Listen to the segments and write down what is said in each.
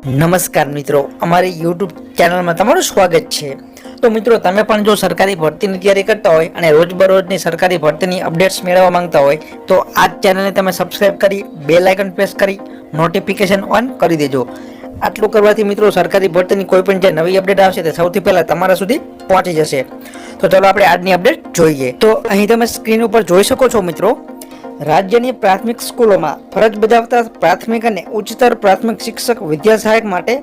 નમસ્કાર મિત્રો, અમારી યુટ્યુબ ચેનલમાં તમારું સ્વાગત છે. તો મિત્રો, તમે પણ જો સરકારી ભરતીની તૈયારી કરતા હોય અને રોજબરોજની સરકારી ભરતીની અપડેટ્સ મેળવવા માંગતા હોય, તો આ ચેનલને તમે સબસ્ક્રાઈબ કરી બે લાઇકન પ્રેસ કરી નોટિફિકેશન ઓન કરી દેજો. આટલું કરવાથી મિત્રો, સરકારી ભરતીની કોઈ પણ જે નવી અપડેટ આવશે, તે સૌથી પહેલાં તમારા સુધી પહોંચી જશે. તો ચાલો આપણે આજની અપડેટ જોઈએ. તો અહીં તમે સ્ક્રીન ઉપર જોઈ શકો છો મિત્રો રાજ્યની પ્રાથમિક સ્કૂલોમાં ફરજ બજાવતા પ્રાથમિક અને ઉચ્ચતર પ્રાથમિક શિક્ષક વિદ્યા સહાયક માટે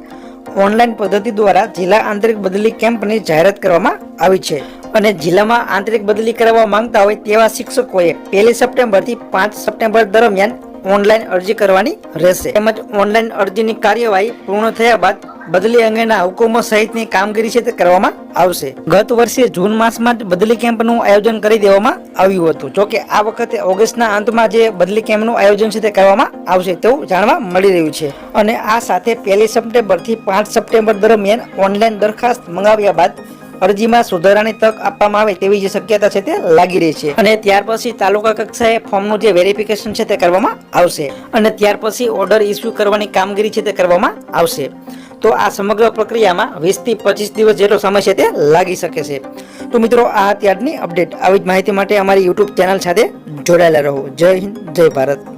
ઓનલાઈન પદ્ધતિ દ્વારા જિલ્લા આંતરિક બદલી કેમ્પની જાહેરાત કરવામાં આવી છે. અને જિલ્લામાં આંતરિક બદલી કરાવવા માંગતા હોય તેવા શિક્ષકોએ પહેલી સપ્ટેમ્બરથી પાંચ સપ્ટેમ્બર દરમિયાન ઓનલાઈન અરજી કરવાની રહેશે. તેમજ ઓનલાઈન અરજીની કાર્યવાહી પૂર્ણ થયા બાદ બદલી અંગેના હુકમો સહિતની કામગીરી છે તે કરવામાં આવશે. ગત વર્ષે જૂન માસમાં જ બદલી કેમ્પનું આયોજન કરી દેવામાં આવ્યું હતું. જોકે આ વખતે ઓગસ્ટના અંતમાં જે બદલી કેમ્પનું આયોજન છે તે કરવામાં આવશે તેવું જાણવા મળી રહ્યું છે. અને આ સાથે પહેલી સપ્ટેમ્બરથી પાંચ સપ્ટેમ્બર દરમિયાન ઓનલાઈન દરખાસ્ત મંગાવ્યા બાદ અરજીમાં સુધારાની તક આપવામાં આવે તેવી જે શક્યતા છે તે લાગી રહી છે. અને ત્યાર પછી તાલુકા કક્ષાએ ફોર્મનું જે વેરિફિકેશન છે તે કરવામાં આવશે. અને ત્યાર પછી ઓર્ડર ઇસ્યુ કરવાની કામગીરી છે તે કરવામાં આવશે. તો આ સમગ્ર પ્રક્રિયામાં વીસથી પચીસ દિવસ જેટલો સમય છે તે લાગી શકે છે. તો મિત્રો, આ ત્યારની અપડેટ. આવી જ માહિતી માટે અમારી યુટ્યુબ ચેનલ સાથે જોડાયેલા રહો. જય હિન્દ, જય ભારત.